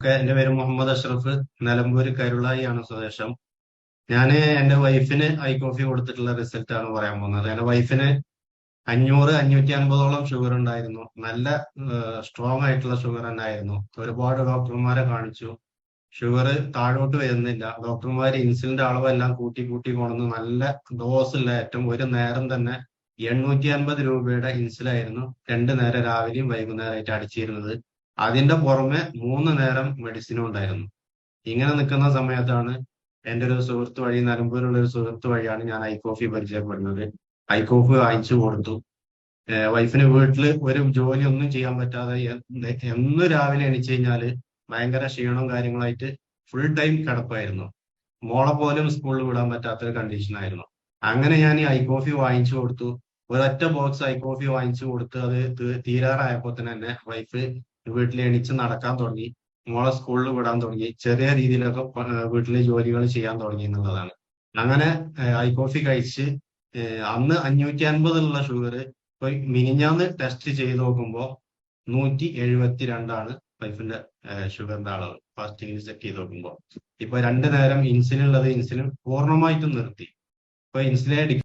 എന്റെ പേര് മുഹമ്മദ് അഷ്റഫ് നിലമ്പൂർ കരുളായിയാണ് സ്വദേശം. ഞാൻ എന്റെ വൈഫിന് ഐ കോഫി കൊടുത്തിട്ടുള്ള ആണ് പറയാൻ പോകുന്നത്. എന്റെ വൈഫിന് അഞ്ഞൂറ് അഞ്ഞൂറ്റി അൻപതോളം ഷുഗർ ഉണ്ടായിരുന്നു. നല്ല സ്ട്രോങ് ആയിട്ടുള്ള ഷുഗർ തന്നെയായിരുന്നു. ഒരുപാട് ഡോക്ടർമാരെ കാണിച്ചു. ഷുഗർ താഴോട്ട് വരുന്നില്ല. ഡോക്ടർമാർ ഇൻസുലിന്റെ അളവെല്ലാം കൂട്ടി കൂട്ടി കൊണ്ടുവന്ന് നല്ല ഡോസുള്ള ഏറ്റവും ഒരു നേരം തന്നെ എണ്ണൂറ്റി അൻപത് രൂപയുടെ ഇൻസുലായിരുന്നു രണ്ട് നേരം രാവിലെയും വൈകുന്നേരമായിട്ട് അടിച്ചിരുന്നത്. അതിന്റെ പുറമെ മൂന്ന് നേരം മെഡിസിനും ഉണ്ടായിരുന്നു. ഇങ്ങനെ നിൽക്കുന്ന സമയത്താണ് എന്റെ ഒരു സുഹൃത്ത് വഴി നിലമ്പൂരുള്ള ഒരു സുഹൃത്ത് വഴിയാണ് ഞാൻ ഐക്കോഫി കോഫി പരിചയപ്പെടുന്നത് ഐ കോഫി വാങ്ങിച്ചു കൊടുത്തു വൈഫിന് വീട്ടിൽ ഒരു ജോലി ഒന്നും ചെയ്യാൻ പറ്റാതെ എന്ന് രാവിലെ എണീച്ചു കഴിഞ്ഞാൽ ഭയങ്കര ക്ഷീണവും കാര്യങ്ങളായിട്ട് ഫുൾ ടൈം കിടപ്പായിരുന്നു. മോളെ പോലും സ്കൂളിൽ വിടാൻ പറ്റാത്ത ഒരു കണ്ടീഷൻ ആയിരുന്നു. അങ്ങനെ ഞാൻ ഈ ഐക്കോഫി കോഫി വാങ്ങിച്ചു കൊടുത്തു. ഒരൊറ്റ ബോക്സ് ഐക്കോഫി കോഫി വാങ്ങിച്ചു കൊടുത്ത് അത് തീരാറായപ്പോ തന്നെ എന്നെ വൈഫ് വീട്ടിൽ എണീച്ച് നടക്കാൻ തുടങ്ങി. മോളെ സ്കൂളിൽ വിടാൻ തുടങ്ങി. ചെറിയ രീതിയിലൊക്കെ വീട്ടിലെ ജോലികൾ ചെയ്യാൻ തുടങ്ങി എന്നുള്ളതാണ്. അങ്ങനെ ഐ കോഫി കഴിച്ച് അന്ന് അഞ്ഞൂറ്റി അൻപതുള്ള ഷുഗർ ഇപ്പൊ മിനിഞ്ഞാന്ന് ടെസ്റ്റ് ചെയ്ത് നോക്കുമ്പോൾ നൂറ്റി എഴുപത്തി രണ്ടാണ് വൈഫിന്റെ ഷുഗറിന്റെ അളവ്. ഫാസ്റ്റിംഗിൽ ചെക്ക് ചെയ്ത് നോക്കുമ്പോൾ ഇപ്പൊ രണ്ടു നേരം ഇൻസുലിൻ ഉള്ളത് ഇൻസുലിൻ പൂർണമായിട്ടും നിർത്തി. ഇപ്പൊ ഇൻസുലിൻ